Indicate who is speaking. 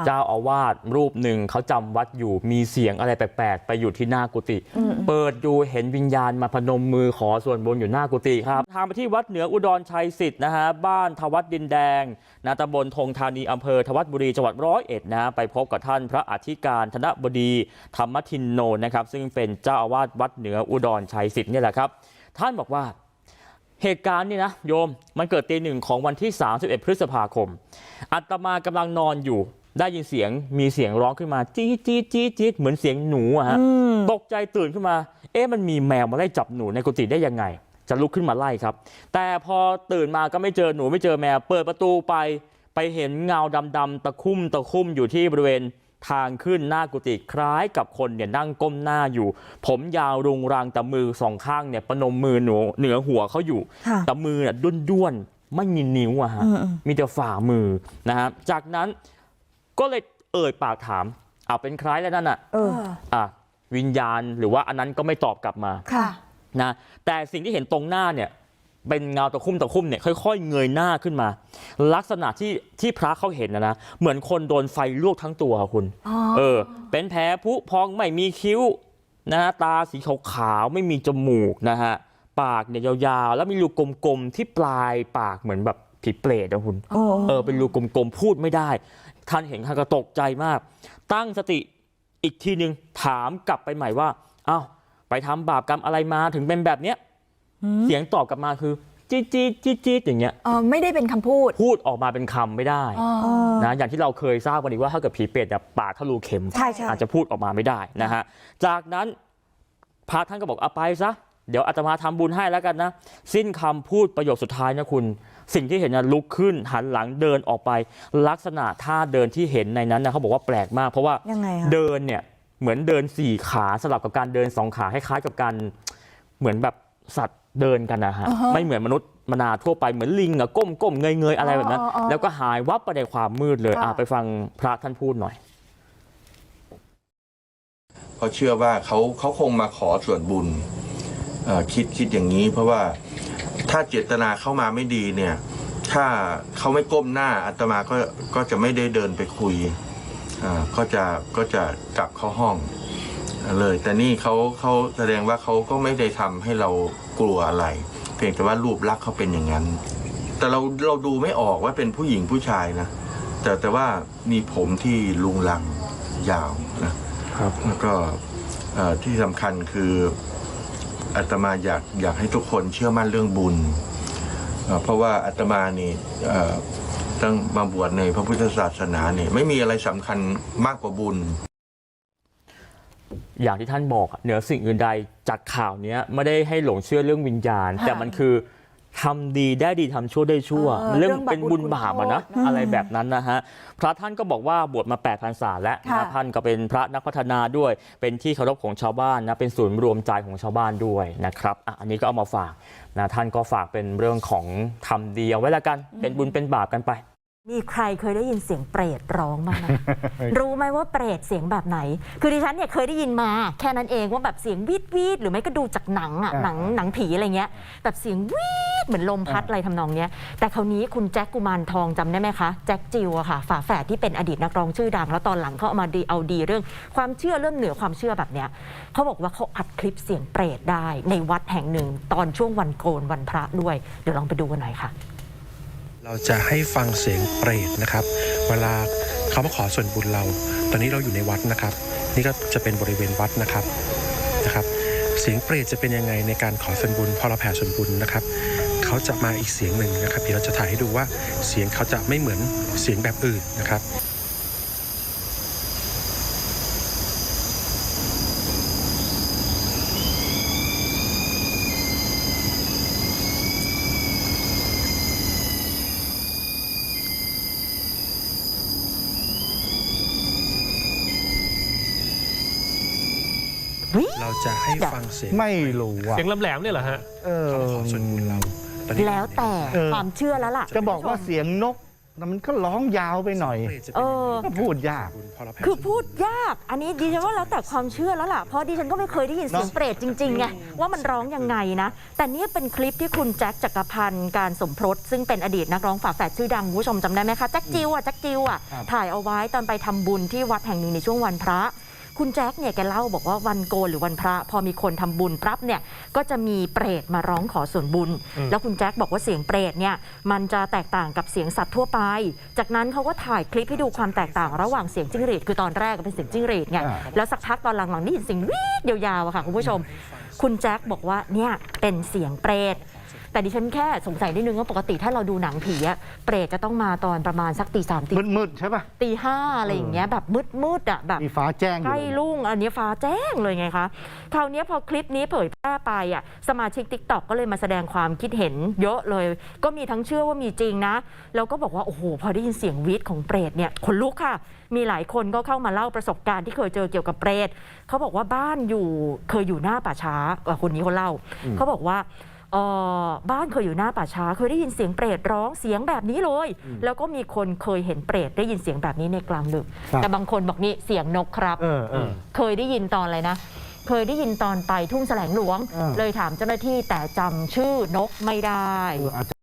Speaker 1: ค่ะ
Speaker 2: เจ้าอาวาสรูปหนึ่งเขาจำวัดอยู่มีเสียงอะไรแปลกๆไปอยู่ที่หน้ากุฏิเปิดดูเห็นวิญญาณมาพนมมือขอส่วนบุญอยู่หน้ากุฏิครับทางไปที่วัดเหนืออุดรชัยสิทธิ์นะฮะบ้านทวัดดินแดงนาตำบลธงธานีอำเภอทวัดบุรีจังหวัดร้อยเอ็ดนะฮะไปพบกับท่านพระอธิการธนบดีธรรมทินโนนะครับซึ่งเป็นเจ้าอาวาสวัดเหนืออุดรชัยสิทธิ์เนี่ยแหละครับ ท่านบอกว่าเหตุการณ์นี่นะโยมมันเกิดตีหนึ่งของวันที่ 31 พฤษภาคม อัตมากำลังนอนอยู่ ได้ยินเสียงมีเสียงร้องขึ้นมาจี๊ดจี๊ดจี๊ดจี๊ดเหมือนเสียงหนูอะฮะตกใจตื่นขึ้นมาเอ๊ะมันมีแมวมาไล่จับหนูในกุฏิได้ยังไง จะลุกขึ้นมาไล่ครับ แต่พอตื่นมาก็ไม่เจอหนูไม่เจอแมวเปิดประตูไป ไปเห็นเงาดำๆตะคุ่มตะคุ่มอยู่ที่บริเวณทางขึ้นหน้ากุฏิคล้ายกับคนเนี่ยนั่งก้มหน้าอยู่ ผมยาวรุงรังแต่มือสองข้างเนี่ยประนมมือหนูเหนือหัวเขาอยู่
Speaker 1: ค่ะ
Speaker 2: แต่มือเนี่ยด้วนๆไม่มีนิ้วอะฮะ
Speaker 1: อืมอืม
Speaker 2: มีแต่ฝ่ามือนะฮะจากนั้น ก็เลยเอ่ยปากถามเอาเป็นใครแล้วนั่นอะ
Speaker 1: เออ
Speaker 2: อะวิญญาณหรือว่าอันนั้นก็ไม่ตอบกลับมา
Speaker 1: ค่ะ
Speaker 2: นะแต่สิ่งที่เห็นตรงหน้าเนี่ยเป็นเงาตะคุ่มตะคุ่มเนี่ยค่อยๆเงยหน้าขึ้นมา ลักษณะที่ที่พระเขาเห็นนะนะเหมือนคนโดนไฟลวกทั้งตัวคุณ
Speaker 1: อ๋อ
Speaker 2: เออ เป็นแผลผุพองไม่มีคิ้วนะฮะตาสีขาวๆไม่มีจมูกนะฮะปากเนี่ยยาวๆ แล้วมีรูกลมๆที่ปลายปากเหมือนแบบ ผีเปรตนะคุณ
Speaker 1: โอ้
Speaker 2: เออเป็นรูกลมๆพูดไม่ได้ท่านเห็นท่านก็ตกใจมาก ตั้งสติอีกทีหนึ่งถามกลับไปใหม่ว่าเอ้าไปทำบาปกรรมอะไรมาถึงเป็นแบบเนี้ยเสียงตอบกลับมาคือจี๊ดจี๊ดจี๊ดจี๊ดอย่างเงี้ย
Speaker 1: เออไม่ได้เป็นคำพูด
Speaker 2: พูดออกมาเป็นคำไม่ได้
Speaker 1: อ๋อ
Speaker 2: นะอย่างที่เราเคยทราบวันนี้ว่าถ้าเกิดผีเปรตเนี่ยปากทะลุเข็ม
Speaker 1: ใช่ใช่
Speaker 2: อาจจะพูดออกมาไม่ได้นะฮะจากนั้นพระท่านก็บอกเอาไปซะเดี๋ยวอาตมาทำบุญให้แล้วกันนะ สิ้นคำพูดประโยคสุดท้ายนะคุณ สิ่งที่เห็นนะลุกขึ้นหันหลังเดินออกไปลักษณะท่าเดินที่เห็นในนั้นนะเขาบอกว่าแปลกมากเพราะว่า
Speaker 1: ยังไงคะ
Speaker 2: เดินเนี่ยเหมือนเดินสี่ขาสลับกับการเดินสองขาคล้ายๆกับการเหมือนแบบสัตว์เดินกันนะฮะ
Speaker 1: อ่าฮะ
Speaker 2: ไม่เหมือนมนุษย์มนาทั่วไปเหมือนลิงอะก้มก้มเงยเงยๆอะไรแบบนั้น
Speaker 1: อ๋ออ๋อ
Speaker 2: แล้วก็หายวับไปในความมืดเลย
Speaker 1: ค่ะ
Speaker 2: อะไปฟังพระท่านพูดหน่อย
Speaker 3: เพราะเชื่อว่าเขาเขาคงมาขอส่วนบุญเอ่อคิดคิดอย่างนี้เพราะว่า ถ้าเจตนาเข้ามาไม่ดีเนี่ย ถ้าเขาไม่ก้มหน้าอาตมาก็ก็จะไม่ได้เดินไปคุยอ่าก็จะก็จะกลับเข้าห้องเลย แต่นี่เขาเขาแสดงว่าเขาก็ไม่ได้ทำให้เรากลัวอะไร เพียงแต่ว่ารูปลักษณ์เขาเป็นอย่างนั้น แต่เราเราดูไม่ออกว่าเป็นผู้หญิงผู้ชายนะแต่แต่ว่ามีผมที่ลุงลังยาวนะแล้วก็เอ่อที่สำคัญคือ อาตมาอยากอยากให้ทุกคนเชื่อมั่นเรื่องบุญ เพราะว่าอาตมานี่เอ่อตั้งมาบวชในพระพุทธศาสนาเนี่ยไม่มีอะไรสำคัญมากกว่าบุญ
Speaker 2: อย่างที่ท่านบอกเหนือสิ่งอื่นใดจากข่าวเนี้ยไม่ได้ให้หลงเชื่อเรื่องวิญญาณ แต่มันคือ ทำดีได้ดีทำชั่วได้ชั่ว
Speaker 1: เออ
Speaker 2: มันเรื่อง
Speaker 1: เรื่องบาป
Speaker 2: เป็นบุญบาปอะนะ
Speaker 1: คุณโทษนะ
Speaker 2: อะไรแบบนั้นนะฮะพระท่านก็บอกว่าบวชมา8ปดพรรษาแล้ว
Speaker 1: ค่ะ
Speaker 2: นะท่านก็เป็นพระนักพัฒนาด้วย เป็นที่เคารพของชาวบ้านนะเป็นศูนย์รวมใจของชาวบ้านด้วยนะครับอะอันนี้ก็เอามาฝากนะท่านก็ฝากเป็นเรื่องของทำดีเอาไว้ละกัน เป็นบุญเป็นบาปกันไป
Speaker 4: มีใครเคยได้ยินเสียงเปรตร้องบ้างไหม รู้ไหมว่าเปรตเสียงแบบไหน คือดิฉันเนี่ยเคยได้ยินมา แค่นั้นเองว่าแบบเสียงวีดวีดหรือไม่ก็ดูจากหนังอะหนังหนังผีอะไรเงี้ยแบบเสียงวีดเหมือนลมพัดอะไรทำนองเนี้ย แต่คราวนี้คุณแจ็คกุมารทองจำได้ไหมคะ แจ็คจิวอะค่ะ ฝาแฝดที่เป็นอดีตนักร้องชื่อดัง แล้วตอนหลังเขาเอามาดีเอาดีเรื่อง ความเชื่อเรื่องเหนือความเชื่อแบบเนี้ยเขาบอกว่าเขาอัดคลิปเสียงเปรตได้ในวัดแห่งหนึ่ง ตอนช่วงวันโกนวันพระด้วย เดี๋ยวลองไปดูกันหน่อยค่ะ
Speaker 5: เราจะให้ฟังเสียงเปรตนะครับ เวลาเขามาขอส่วนบุญเรา ตอนนี้เราอยู่ในวัดนะครับ นี่ก็จะเป็นบริเวณวัดนะครับนะครับ เสียงเปรตจะเป็นยังไงในการขอส่วนบุญพอเราแผ่ส่วนบุญนะครับ เขาจะมาอีกเสียงหนึ่งนะครับเดี๋ยวเราจะถ่ายให้ดูว่าเสียงเขาจะไม่เหมือนเสียงแบบอื่นนะครับ เราจะให้ฟังเสียง
Speaker 6: ไม่รู้อะ
Speaker 7: เสียงแหลมๆเนี่ยเหรอฮะ
Speaker 6: เออ
Speaker 5: เขามาขอส่วนบุญเราตอนนี้
Speaker 4: แล้วแต่
Speaker 6: เออ
Speaker 4: ความเชื่อแล้วล่ะ
Speaker 6: จะบอกว่าเสียงนก
Speaker 1: แต่มันก็ร้องยาวไปหน่อย
Speaker 4: เออ
Speaker 1: ก็พูดยาก
Speaker 4: คือพูดยาก อันนี้ดิฉันว่าแล้วแต่ความเชื่อแล้วล่ะ เพราะดิฉันก็ไม่เคยได้ยินเสียงเปรตจริงๆไงว่ามันร้องยังไงนะ แต่เนี่ยเป็นคลิปที่คุณแจ็คจักรพันธ์การสมพรสซึ่งเป็นอดีตนักร้องฝาแฝดชื่อดังคุณผู้ชมจำได้ไหมคะแจ็คจิวอะแจ็คจิวอะ
Speaker 1: ครับ
Speaker 4: ถ่ายเอาไว้ตอนไปทำบุญที่วัดแห่งหนึ่งในช่วงวันพระ คุณแจ็คเนี่ยแกเล่าบอกว่าวันโกนหรือวันพระ พอมีคนทำบุญปั๊บเนี่ยก็จะมีเปรตมาร้องขอส่วนบุญ แล้วคุณแจ็คบอกว่าเสียงเปรตเนี่ยมันจะแตกต่างกับเสียงสัตว์ทั่วไป จากนั้นเขาก็ถ่ายคลิปให้ดูความแตกต่างระหว่างเสียงจิ้งหรีดคือตอนแรกก็เป็นเสียงจิ้งหรีดไง
Speaker 1: อ่า
Speaker 4: แล้วสักพักตอนหลังๆได้ยินเสียงวีดยาวๆอะค่ะคุณผู้ชม คุณแจ็คบอกว่าเนี่ยเป็นเสียงเปรต แต่ดิฉันแค่สงสัยนิดนึงว่าปกติถ้าเราดูหนังผีอะเปรตจะต้องมาตอนประมาณสักตีสามตี
Speaker 1: มืดๆใช่ป่ะ
Speaker 4: ตีห้าอะไรอย่างเงี้ยแบบมืดๆอะแบบ
Speaker 1: มีฟ้าแจ้งอ
Speaker 4: ใก
Speaker 1: ยู่
Speaker 4: ล้
Speaker 1: เลย
Speaker 4: รุ่งอันนี้ฟ้าแจ้งเลยไงคะคราวนี้พอคลิปนี้เผยแพร่ไปอะสมาชิก t ิ k t o k ก็เลยมาแสดงความคิดเห็นเยอะเลย ก็มีทั้งเชื่อว่ามีจริงนะ แล้วก็บอกว่า โอ้โห พอได้ยินเสียงวีดของเปรตเนี่ยขนลุกค่ะ มีหลายคนก็เข้ามาเล่าประสบการณ์ที่เคยเจอเกี่ยวกับเปรตเขาบอกว่าบ้านอยู่เคยอยู่หน้าป่าช้าเอ่อคนนี้เขาเล่าเขาบอกว่า เอ่อบ้านเคยอยู่หน้าป่าช้า เคยได้ยินเสียงเปรตร้องเสียงแบบนี้เลยแล้วก็มีคนเคยเห็นเปรตได้ยินเสียงแบบนี้ในกลางดึก
Speaker 1: ครับ
Speaker 4: แต่บางคนบอกนี่เสียงนกครับ
Speaker 1: เออเออ
Speaker 4: เคยได้ยินตอนอะไรนะ เคยได้ยินตอนไปทุ่งแสลงหลวง
Speaker 1: อ่า
Speaker 4: เลยถามเจ้าหน้าที่แต่จำชื่อนกไม่ได้
Speaker 1: เอออาจจะ